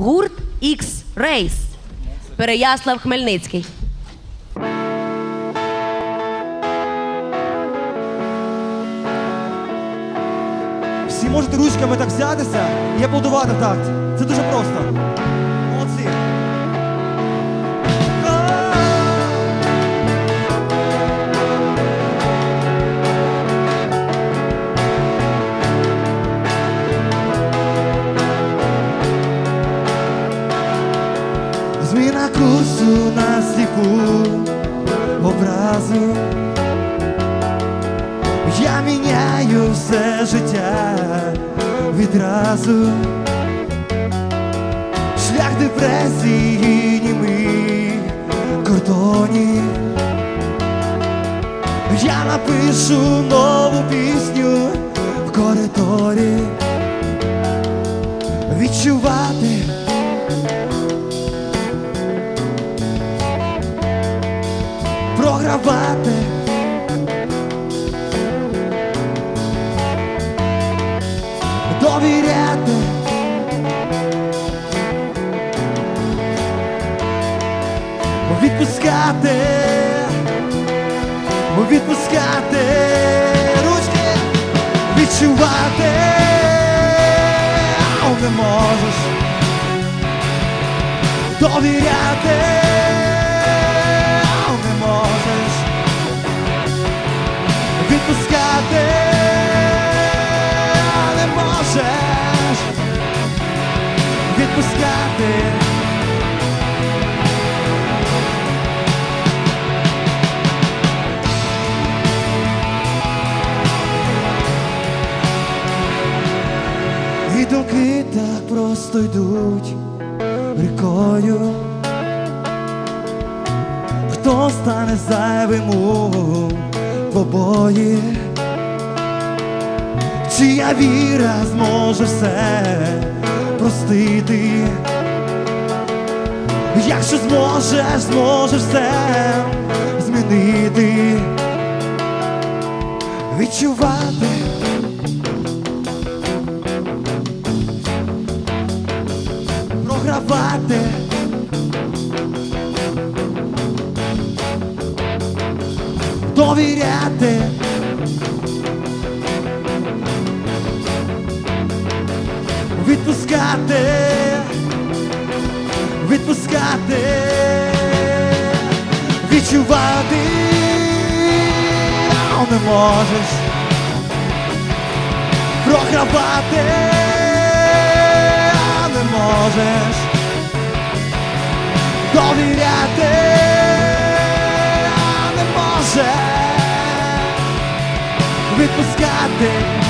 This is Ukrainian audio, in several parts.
Гурт X Рейс. Переяслав Хмельницький. Всі можете ручками так взятися і аплодувати в такт. Це дуже просто. Зміна курсу на сліпу образу. Я міняю все життя відразу. Шлях депресії німих кордонів. Я напишу нову пісню в коридорі. Відчувати. Програвати. довіряти. Відпускати, відпускати. Ручки, відчувати, не можеш. Довіряти, І думки так просто йдуть рікою. Хто стане зайвим у побої? Чия віра зможе все простити? Якщо зможеш, зможеш все змінити, відчувати. програвати. Довіряти. Відпускати. Відпускати. Відчувати. Не можеш програвати, не можеш довіряти, не можеш відпускати.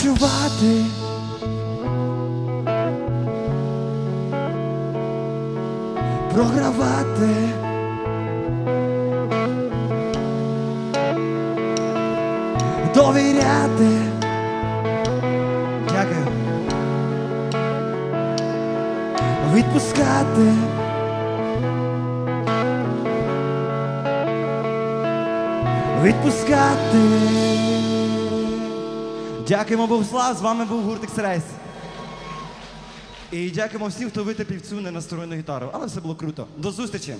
Відчувати. Програвати. Довіряти. Відпускати. Відпускати. Дякуємо Богослав, з вами був гурт X-Race. І дякуємо всім, хто витопив цю ненастроєну гітару. Але все було круто. До зустрічі!